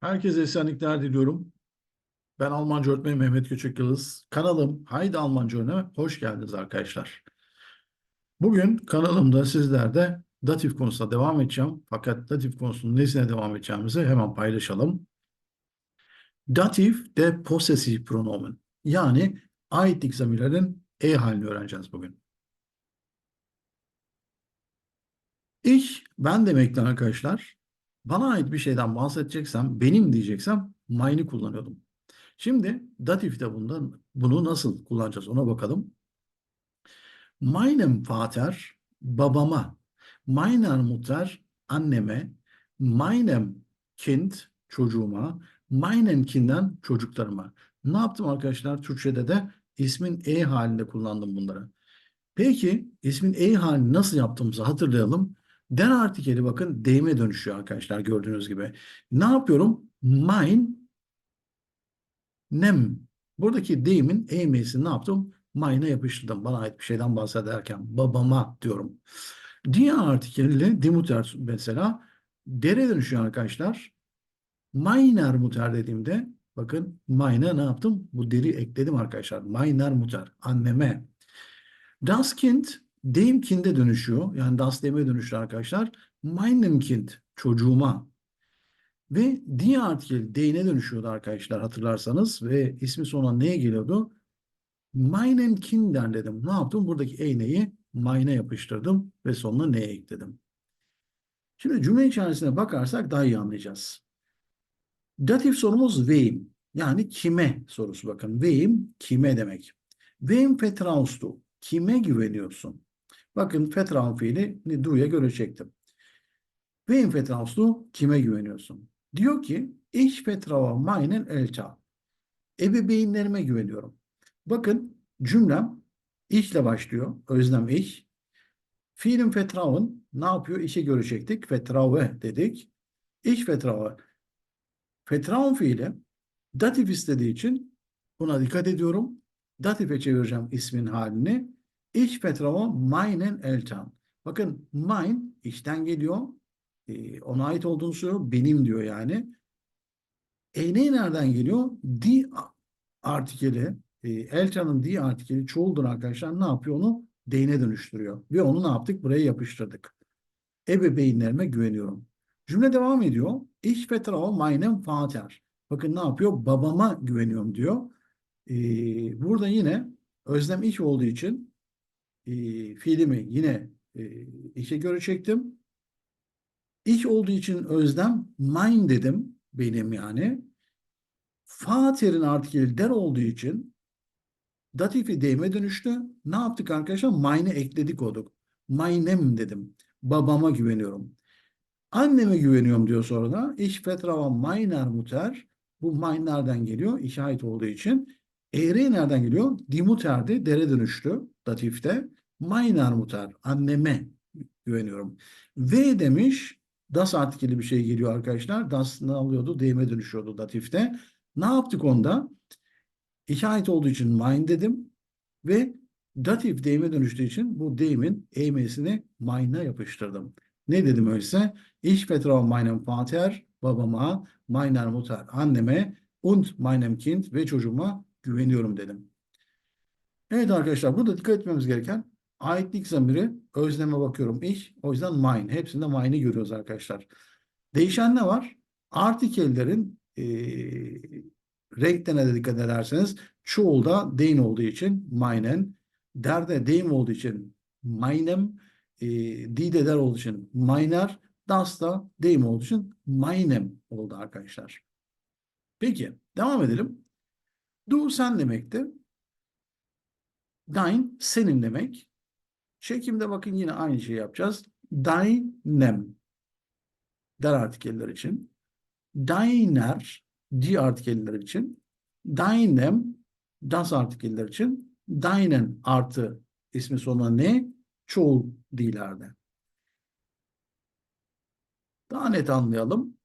Herkese esenlikler diliyorum. Ben Almanca öğretmeni Mehmet Göçek Yıldız. Kanalım Haydi Almanca Öğren'e hoş geldiniz arkadaşlar. Bugün kanalımda sizlerde datif konusuna devam edeceğim. Fakat datif konusunun nesine devam edeceğimizi hemen paylaşalım. Datif de possessive pronomen. Yani aitlik zamirlerin e halini öğreneceğiz bugün. Ich ben demekten arkadaşlar bana ait bir şeyden bahsedeceksem, benim diyeceksem mine'i kullanıyordum. Şimdi datifte bundan, bunu nasıl kullanacağız ona bakalım. Meinem Vater babama, meiner Mutter anneme, meinem Kind çocuğuma, meinen Kindern çocuklarıma. Ne yaptım arkadaşlar? Türkçe'de de ismin e halinde kullandım bunları. Peki ismin e halini nasıl yaptığımızı hatırlayalım. Der artikeli bakın deyime dönüşüyor arkadaşlar gördüğünüz gibi. Ne yapıyorum? Mine nem. Buradaki deyimin e'mesini ne yaptım? Mine'a yapıştırdım. Bana ait bir şeyden bahsederken babama diyorum. Diğer artikelle dimuter mesela dere dönüşüyor arkadaşlar. Miner muter dediğimde bakın mine ne yaptım? Bu deri ekledim arkadaşlar. Miner muter anneme. Das Kind deyim kinde dönüşüyor. Yani das deyime dönüşüyor arkadaşlar. Meinem Kind çocuğuma. Ve die artikel deyine dönüşüyordu arkadaşlar hatırlarsanız. Ve ismi sonra neye geliyordu? Meinen Kindern dedim. Ne yaptım? Buradaki eyneyi mine'e yapıştırdım ve sonuna neye ekledim. Şimdi cümle içerisine bakarsak daha iyi anlayacağız. Datif sorumuz wem. Yani kime sorusu bakın. Wem kime demek. Wem vertraust du? Kime güveniyorsun? Bakın vertrauen fiili du'ya göre çektim. Vertraust du? Kime güveniyorsun? Diyor ki ich vertraue meinen Eltern. Ebeveynlerime güveniyorum. Bakın cümlem ich ile başlıyor. Özlem ich. Fiilim vertrauen ne yapıyor? İşe göre çektik. Vertraue dedik. Ich vertraue. Vertrauen fiili datif istediği için buna dikkat ediyorum. Datife çevireceğim ismin halini. Ich vertraue meinen Eltern. Bakın mine işten geliyor. Ee, ona ait olduğunu söylüyor. Benim diyor yani. E ne nereden geliyor? Die artikeli, e, Eltern'ın die artikeli çoğuldur arkadaşlar. Ne yapıyor onu? Deyine dönüştürüyor. Ve onu ne yaptık? Buraya yapıştırdık. Ebeveynlerime güveniyorum. Cümle devam ediyor. Ich vertraue meinem Vater. Bakın ne yapıyor? Babama güveniyorum diyor. Ee, burada yine özlem ich olduğu için e, fiilimi yine e, işe göre çektim. Ich olduğu için özlem mine dedim. Benim yani. Vater'in artikeli der olduğu için datifi deyime dönüştü. Ne yaptık arkadaşlar? Mine'e ekledik olduk. Meinem dedim. Babama güveniyorum. Anneme güveniyorum diyor sonra da. Ich vertraue meiner Mutter. Bu mein nereden geliyor? İşaret olduğu için. Eğri nereden geliyor? Die Mutter'de dere dönüştü datifte. Meiner Mutter. Anneme güveniyorum. Ve demiş das artikeli bir şey geliyor arkadaşlar. Das ne alıyordu? Deyime dönüşüyordu datifte. Ne yaptık onda? İşaret olduğu için mein dedim. Ve datif deyime dönüştüğü için bu deyimin eğmesini mein'a yapıştırdım. Ne dedim öyleyse? Ich vertraue meinem Vater, babama, meiner Mutter, anneme und meinem Kind ve çocuğuma güveniyorum dedim. Evet arkadaşlar burada dikkat etmemiz gereken aitlik zamiri özleme bakıyorum. Ich, o yüzden mine. Hepsinde mine'i görüyoruz arkadaşlar. Değişen ne var? Artikellerin e, renklerine de dikkat ederseniz çoğulda deyin olduğu için meinen, derde deyim olduğu için meinem, e, dide der olduğu için meiner, das da deyim olduğu için meinem oldu arkadaşlar. Peki devam edelim. Du sen demekti. Dein senin demek. Çekimde bakın yine aynı şeyi yapacağız. Deinem der artikeller için. Deiner die artikeller için. Deinem das artikeller için. Deinen artı ismi sonuna ne? Çoğul dillerde. Daha net anlayalım.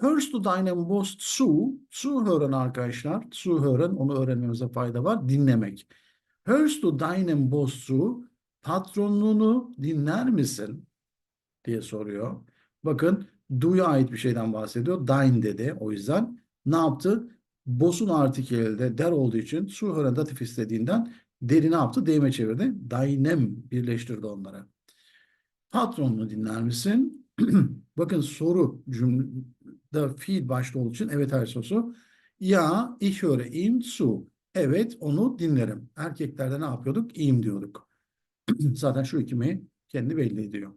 Hörst du deinem Boss zu? Zuhören arkadaşlar. Zuhören onu öğrenmemize fayda var. Dinlemek. Hörst du deinem Boss zu? Patronunu dinler misin? diye soruyor. Bakın do'ya ait bir şeyden bahsediyor. Dine dedi. O yüzden ne yaptı? Bosun artikeli de der olduğu için su hören datif istediğinden deri ne yaptı? Deyime çevirdi. Dinem birleştirdi onları. Patronunu dinler misin? Bakın soru cümlede fiil başta olduğu için evet sorusu. Ya ich höre ihm zu. Evet onu dinlerim. Erkeklerde ne yapıyorduk? İyim diyorduk. Zaten şu ikimi kendi belli ediyor.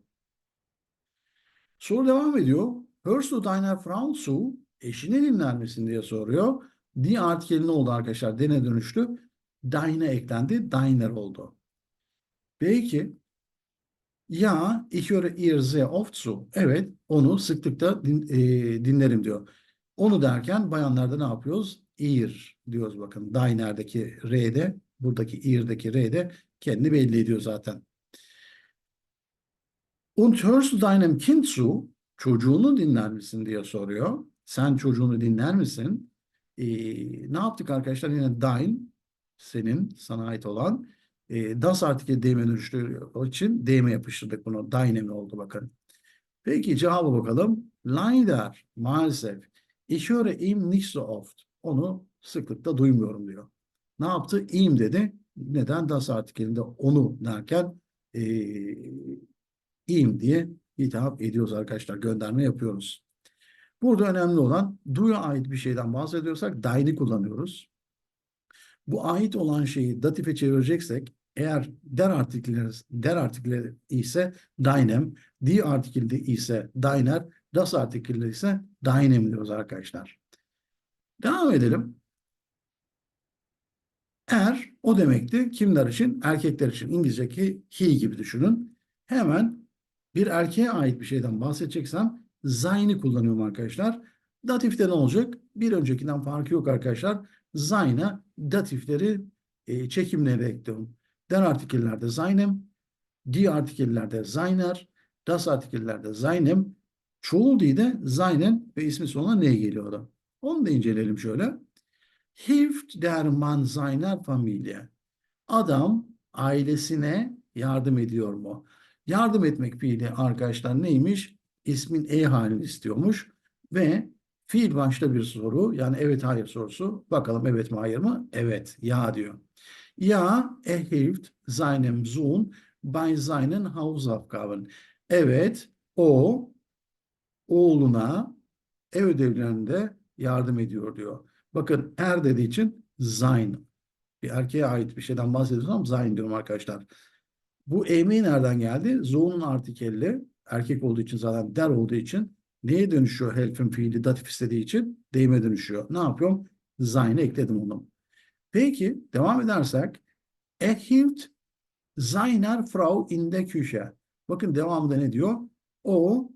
Soru devam ediyor. Hörst du deiner Frau zu? Eşini dinler misin diye soruyor. Die artikeli ne oldu arkadaşlar? Dene dönüştü. Deine eklendi. Deiner oldu. Peki. Ya ich höre ihr sehr oft zu. Evet onu sıklıkla din, e, dinlerim diyor. Onu derken bayanlarda ne yapıyoruz? Ir diyoruz bakın. Diner'deki R'de, buradaki ir'deki R'de kendini belli ediyor zaten. Und hörst du deinem Kind zu? Çocuğunu dinler misin diye soruyor. Sen çocuğunu dinler misin? Ee, ne yaptık arkadaşlar? Yine dein, senin, sana ait olan. E, das artikeli deyime dönüştürüyor için deyime yapıştırdık bunu. Deine mi oldu bakın. Peki cevaba bakalım. Leider, maalesef. Ich höre ihm nicht so oft. Onu sıklıkla duymuyorum diyor. Ne yaptı? İyim dedi. Neden? Das artikelinde onu derken e, iyiyim diye hitap ediyoruz arkadaşlar. Gönderme yapıyoruz. Burada önemli olan duya ait bir şeyden bahsediyorsak daine'i kullanıyoruz. Bu ait olan şeyi datife çevireceksek eğer der artikleri, der artikleri ise deinem, die artikeli ise deiner, das artikeli ise deinem diyoruz arkadaşlar. Devam edelim. Er o demekti. Kimler için? Erkekler için. İngilizce'deki he gibi düşünün. Hemen bir erkeğe ait bir şeyden bahsedeceksem sein'i kullanıyorum arkadaşlar. Datifte ne olacak? Bir öncekinden farkı yok arkadaşlar. Sein'a datifleri e, çekimleri ekliyorum. Der artikellerde seinem, die artikellerde seiner, das artikellerde seinem, çoğul de seinen ve ismi sonuna ne geliyordu? Onu da inceleyelim şöyle. Hilft der man seiner Familie. Adam ailesine yardım ediyor mu? Yardım etmek fiili arkadaşlar neymiş? İsmin e halini istiyormuş ve fiil başta bir soru yani evet hayır sorusu. Bakalım evet mi hayır mı? Evet ya diyor. Ja, er hilft seinem Sohn bei seinen Hausaufgaben. Evet, o oğluna ev ödevlerinde yardım ediyor diyor. Bakın er dediği için sein. Bir erkeğe ait bir şeyden bahsediyorsam sein diyorum arkadaşlar. Bu emeği nereden geldi? Zo'nun artikelli. Erkek olduğu için zaten der olduğu için neye dönüşüyor helfen fiili datif istediği için? Deyime dönüşüyor. Ne yapıyorum? Sein'e ekledim onu. Peki devam edersek Er hielt seiner Frau in der Küche. Bakın devamında ne diyor? O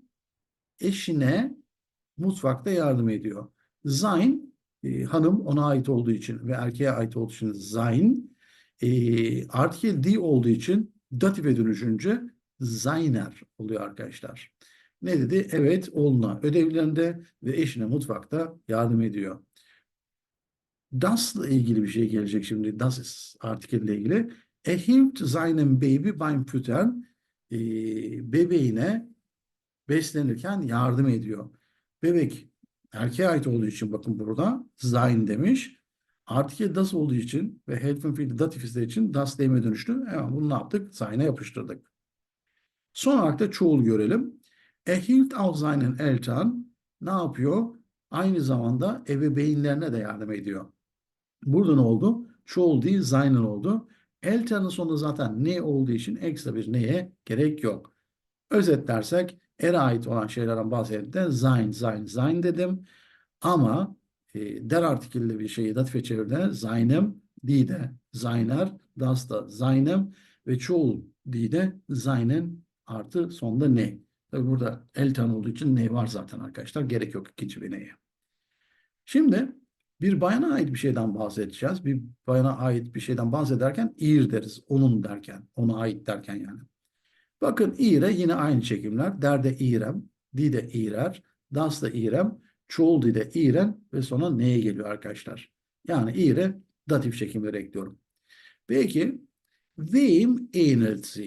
eşine mutfakta yardım ediyor. Sein e, hanım ona ait olduğu için ve erkeğe ait olduğu için sein e, artikel di olduğu için datife dönüşünce seiner oluyor arkadaşlar. Ne dedi? Evet oğluna ödevlerinde ve eşine mutfakta yardım ediyor. Das'la ilgili bir şey gelecek şimdi. Das artikelle ilgili. Er hilft seinem Baby beim Füttern. E, bebeğine beslenirken yardım ediyor. Bebek erkeğe ait olduğu için bakın burada sein demiş. Artikel das olduğu için ve helfen fiili datif istediği için das deyime dönüştü. Hemen bunu ne yaptık? Sein'e yapıştırdık. Son olarak da çoğul görelim. Er hilft auch seinen Eltern. Ne yapıyor? Aynı zamanda ebeveynlerine de yardım ediyor. Burada ne oldu? Çoğul değil, seinen oldu. Eltern'ın sonunda zaten ne olduğu için ekstra bir neye gerek yok. Özetlersek er'e ait olan şeylerden bahsettiğimde sein, sein, sein dedim. Ama e, der artikelli bir şeyi datife çevirdiğinde seinem, die de seiner, das da seinem ve çoğul die de seinen artı sonunda ne. Tabi burada eltern olduğu için ne var zaten arkadaşlar. Gerek yok ikinci bir neye. Şimdi bir bayana ait bir şeyden bahsedeceğiz. Bir bayana ait bir şeyden bahsederken ir deriz. Onun derken, ona ait derken yani. Bakın ire yine aynı çekimler. Derde irem, di de irer, das da irem, çoğul di de iren ve sonra neye geliyor arkadaşlar? Yani ire datif çekimleri ekliyorum. Peki wem ähnelt?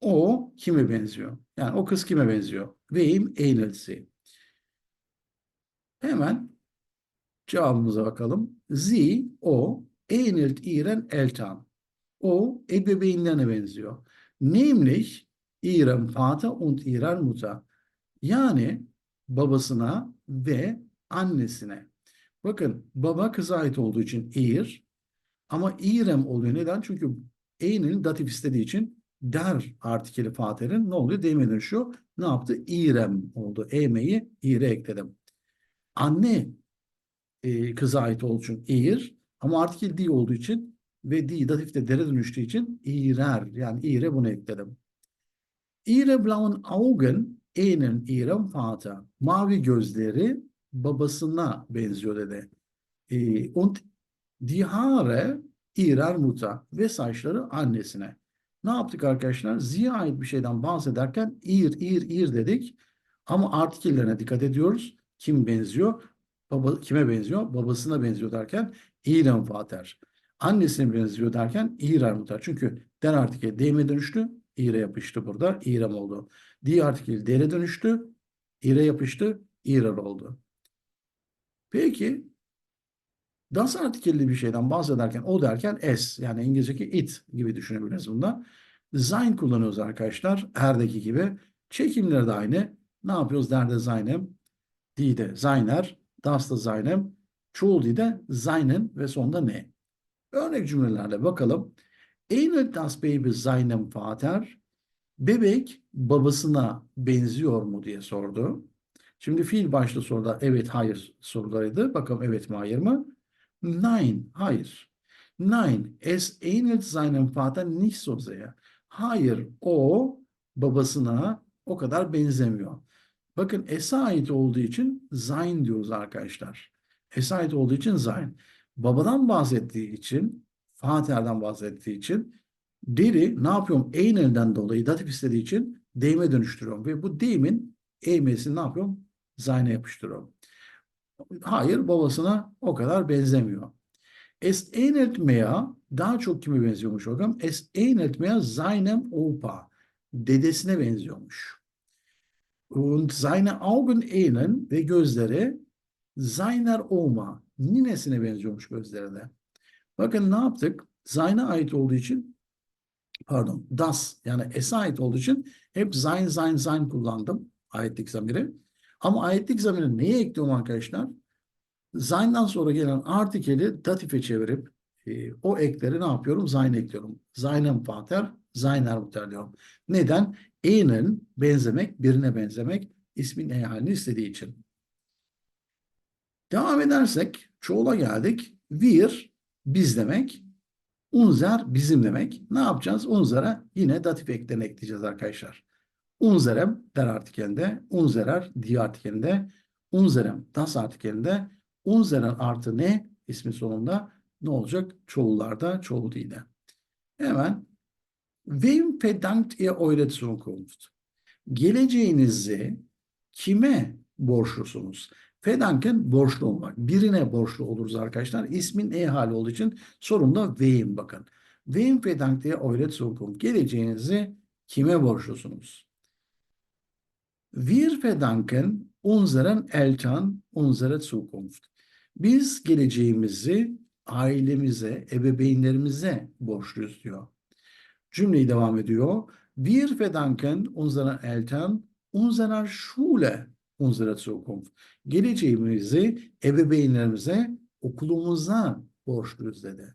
O kime benziyor? Yani o kız kime benziyor? Wem ähnelt? Hemen cevabımıza bakalım. Sie, o, ähnelt ihren Eltern. O ebeveynlerine benziyor. Nämlich ihrem Vater und ihrer Mutter. Yani babasına ve annesine. Bakın baba kıza ait olduğu için ihr ama ihrem oluyor. Neden? Çünkü e'nin datif istediği için der artikeli faterin ne oluyor? Deyime dönüşüyor. Ne yaptı? İrem oldu. E'meyi ire ekledim. Anne e, kıza ait olduğu için ir ama artikel di olduğu için ve di datifte dere dönüştüğü için irer. Yani ire bunu ekledim. Ihre blauen Augen ähneln ihrem Vater. Mavi gözleri babasına benziyor dedi. E, und die Haare ihrer Mutter. Ve saçları annesine. Ne yaptık arkadaşlar? Ziya ait bir şeyden bahsederken ir, ir, ir dedik. Ama artikellerine dikkat ediyoruz. Kim benziyor? Baba, kime benziyor? Babasına benziyor derken ihrem Vater. Annesine benziyor derken ihrer Mutter. Çünkü der artikel deyime dönüştü. İre yapıştı burada. İrem oldu. Di artikeli dere dönüştü. İre yapıştı. İrer oldu. Peki das artikelli bir şeyden bahsederken o derken s yani İngilizce'deki it gibi düşünebiliriz bunda. Sein kullanıyoruz arkadaşlar. Erdeki gibi. Çekimleri de aynı. Ne yapıyoruz? Derde seinem. Di'de seiner. Das da seinem. Çoğul Di'de seinen ve sonunda ne? Örnek cümlelerle bakalım. Ähnelt das Baby seinem Vater? Bebek babasına benziyor mu diye sordu. Şimdi fiil başlı soruda evet hayır sorularıydı. Bakalım evet mi hayır mı? Nein, hayır. Nein, es ähnelt seinem Vater nicht so sehr. Hayır, o babasına o kadar benzemiyor. Bakın es'e ait olduğu için sein diyoruz arkadaşlar. Es'e ait olduğu için sein. Babadan bahsettiği için, Vater'den bahsettiği için deri ne yapıyorum? Ähnel'den dolayı datif istediği için deyime dönüştürüyorum. Ve bu deyimin eğmesini ne yapıyorum? Sein'e yapıştırıyorum. Hayır babasına o kadar benzemiyor. Es ähnelt mehr daha çok kime benziyormuş hocam? Es ähnelt mehr seinem Opa. Dedesine benziyormuş. Und seine Augen ähneln ve gözleri seiner Oma. Ninesine benziyormuş gözleri de. Bakın ne yaptık? Seine ait olduğu için pardon das yani es'e ait olduğu için hep sein sein sein kullandım ayetlik zamiri. Ama ayetlik zamiri neye ekliyorum arkadaşlar? Sein'dan sonra gelen artikeli datife çevirip e, o ekleri ne yapıyorum? Sein ekliyorum. Seinem Vater, seiner Mutter diyorum. Neden? E'nin benzemek, birine benzemek ismin E halini istediği için. Devam edersek çoğula geldik. Wir biz demek. Unzer bizim demek. Ne yapacağız? Unzer'a yine datif eklerini ekleyeceğiz arkadaşlar. Unzerem der artikelinde, unzerer di artikelinde, unzerem das artikelinde, unzeren artı ne ismi sonunda ne olacak? Çoğullarda, çoğul değil de. Hemen Wem verdankt ihr eure Zukunft? Geleceğinizi kime borçlusunuz? Fedanken borçlu olmak. Birine borçlu oluruz arkadaşlar. İsmin e hali olduğu için sorunda wem bakın. Wem verdankt ihr eure Zukunft? Geleceğinizi kime borçlusunuz? Wir verdanken unseren Eltern unsere Zukunft. Biz geleceğimizi ailemize, ebeveynlerimize borçluyuz diyor. Cümleyi devam ediyor. Wir verdanken unseren Eltern unserer Schule unsere Zukunft. Geleceğimizi ebeveynlerimize, okulumuza borçluyuz dedi.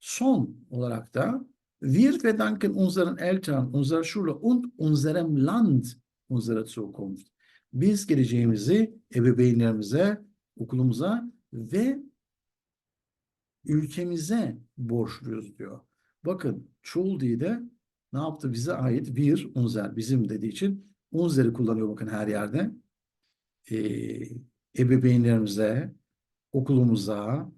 Son olarak da Wir verdanken unseren Eltern, unserer Schule und unserem Land unsere Zukunft. Biz geleceğimizi ebeveynlerimize, okulumuza ve ülkemize borçluyuz diyor. Bakın çoğul diye de ne yaptı bize ait bir unzer bizim dediği için unzeri kullanıyor bakın her yerde. Ee, ebeveynlerimize, okulumuza,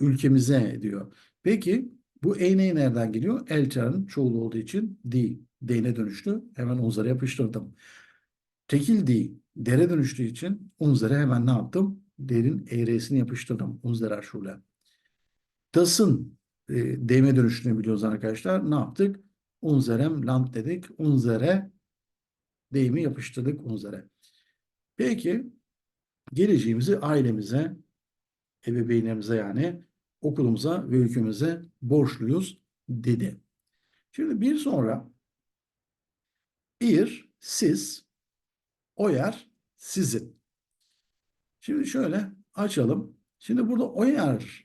ülkemize diyor. Peki bu eğneği nereden geliyor? Elçanın çoğul olduğu için di. D'ne dönüştü. Hemen unzere yapıştırdım. Tekil di. Dere dönüştüğü için unzere hemen ne yaptım? Derin eğresini yapıştırdım. Unzerer şule. Das'ın e, D'me dönüştüğünü biliyoruz arkadaşlar. Ne yaptık? unserem Land dedik. Unsere deyimi yapıştırdık unsere. Peki geleceğimizi ailemize, ebeveynlerimize yani okulumuza ve ülkemize borçluyuz dedi. Şimdi bir sonra ir, siz, o sizin. Şimdi şöyle açalım. Şimdi burada o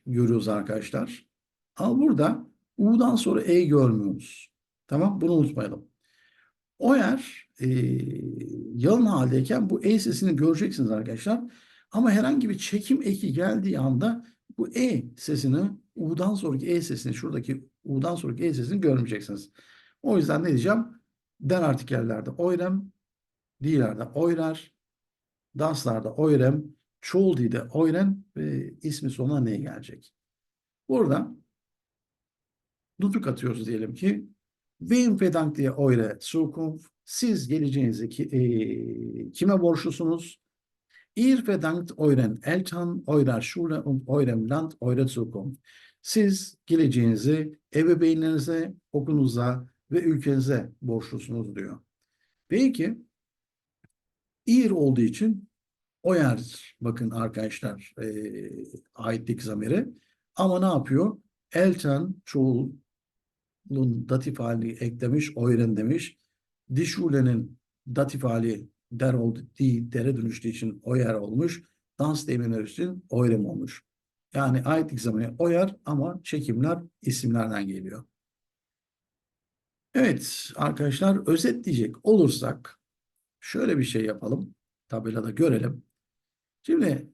görüyoruz arkadaşlar. Ama burada U'dan sonra E görmüyoruz. Tamam bunu unutmayalım. O yer e, yalın haldeyken bu E sesini göreceksiniz arkadaşlar. Ama herhangi bir çekim eki geldiği anda bu E sesini U'dan sonraki E sesini şuradaki U'dan sonraki E sesini görmeyeceksiniz. O yüzden ne diyeceğim? Den artikellerde oyrem, diğerlerde oyrar, danslarda oyrem, çoğul de oyrem ve ismi sonuna ne gelecek? Burada nutuk atıyoruz diyelim ki Wem verdankt ihr eure Zukunft? Siz geleceğinizi ki, e, kime borçlusunuz? Ihr verdankt euren Eltern, eurer Schule und eurem Land eure Zukunft. Siz geleceğinizi ebeveynlerinize, okulunuza ve ülkenize borçlusunuz diyor. Peki, ihr olduğu için o yer bakın arkadaşlar e, aitlik zamiri. Ama ne yapıyor? Eltern, çoğul, Lun datif hali eklemiş, oyren demiş. Dişule'nin datif hali der oldu, di, dere dönüştüğü için oyer olmuş. Dans demeleri için oyrem olmuş. Yani aitlik zamanı oyar ama çekimler isimlerden geliyor. Evet arkadaşlar özetleyecek olursak şöyle bir şey yapalım. Tabelada görelim. Şimdi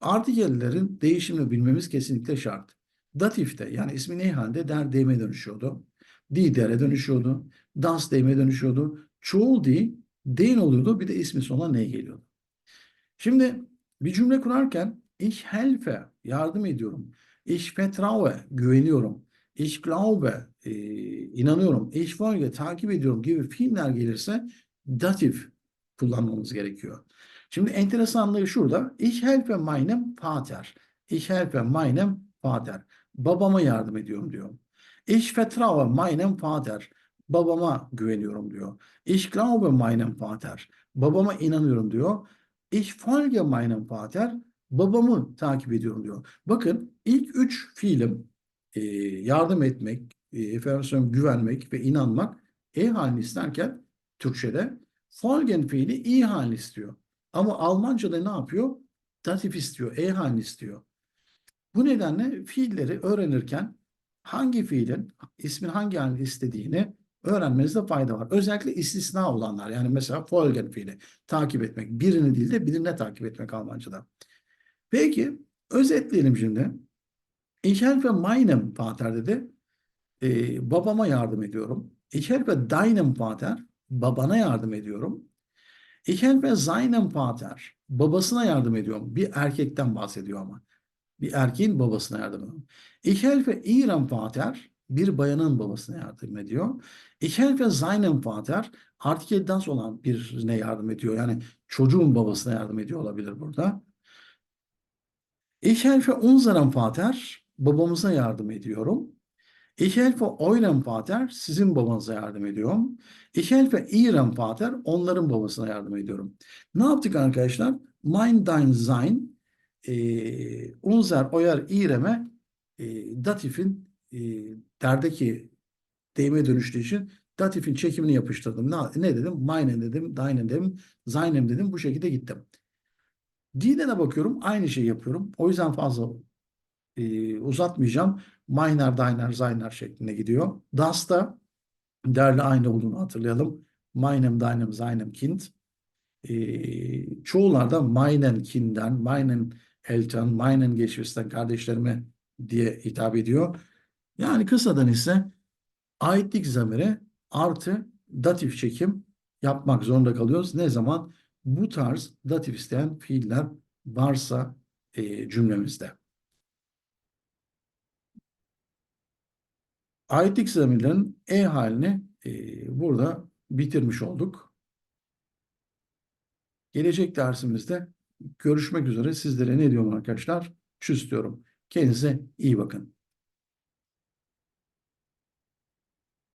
artikellerin değişimini bilmemiz kesinlikle şart. Datifte yani ismi ne halde der deyime dönüşüyordu. Di dere dönüşüyordu. Dans deyime dönüşüyordu. Çoğul di deyin oluyordu. Bir de ismi sona ne geliyordu. Şimdi bir cümle kurarken ich helfe yardım ediyorum. Ich vertraue güveniyorum. Ich glaube e, inanıyorum. Ich folge takip ediyorum gibi fiiller gelirse datif kullanmamız gerekiyor. Şimdi enteresanlığı şurada. Ich helfe meinem Vater. Ich helfe meinem Vater. Babama yardım ediyorum diyor. Ich vertraue meinem Vater. Babama güveniyorum diyor. Ich glaube meinem Vater. Babama inanıyorum diyor. Ich folge meinem Vater. Babamı takip ediyorum diyor. Bakın ilk üç fiilim e, yardım etmek, e, efendim güvenmek ve inanmak e halini isterken Türkçe'de folgen fiili i halini istiyor. Ama Almanca'da ne yapıyor? Datif istiyor, e halini istiyor. Bu nedenle fiilleri öğrenirken hangi fiilin ismin hangi halini istediğini öğrenmenizde fayda var. Özellikle istisna olanlar yani mesela folgen fiili takip etmek. Birini değil de birine takip etmek Almanca'da. Peki özetleyelim şimdi. Ich helfe meinem Vater dedi. Ee, babama yardım ediyorum. Ich helfe deinem Vater. Babana yardım ediyorum. Ich helfe seinem Vater. Babasına yardım ediyorum. Bir erkekten bahsediyor ama. Bir erkeğin babasına yardım ediyor. Ich helfe ihrem Vater. Bir bayanın babasına yardım ediyor. Ich helfe seinem Vater. Artikelden olan birine yardım ediyor. Yani çocuğun babasına yardım ediyor olabilir burada. Ich helfe unserem Vater. Babamıza yardım ediyorum. Ich helfe eurem Vater. Sizin babanıza yardım ediyorum. Ich helfe ihrem Vater. Onların babasına yardım ediyorum. Ne yaptık arkadaşlar? Mein, dein, sein e, unser, oyar, ihrem'e e, datifin e, derdeki deyime dönüştüğü için datifin çekimini yapıştırdım. Ne, ne dedim? Meinen dedim, deinen dedim, seinem dedim. Bu şekilde gittim. Dine de bakıyorum. Aynı şeyi yapıyorum. O yüzden fazla e, uzatmayacağım. Meiner, deiner, seiner şeklinde gidiyor. Das da derle aynı olduğunu hatırlayalım. Meinem, deinem, seinem Kind. E, çoğularda meinen Kindern, meinen Eltern, meinen Geschwistern, kardeşlerime diye hitap ediyor. Yani kısadan ise aitlik zamiri artı datif çekim yapmak zorunda kalıyoruz. Ne zaman? Bu tarz datif isteyen fiiller varsa e, cümlemizde. Aitlik zamirlerin e halini e, burada bitirmiş olduk. Gelecek dersimizde görüşmek üzere. Sizlere ne diyorum arkadaşlar? Çüz diyorum. Kendinize iyi bakın.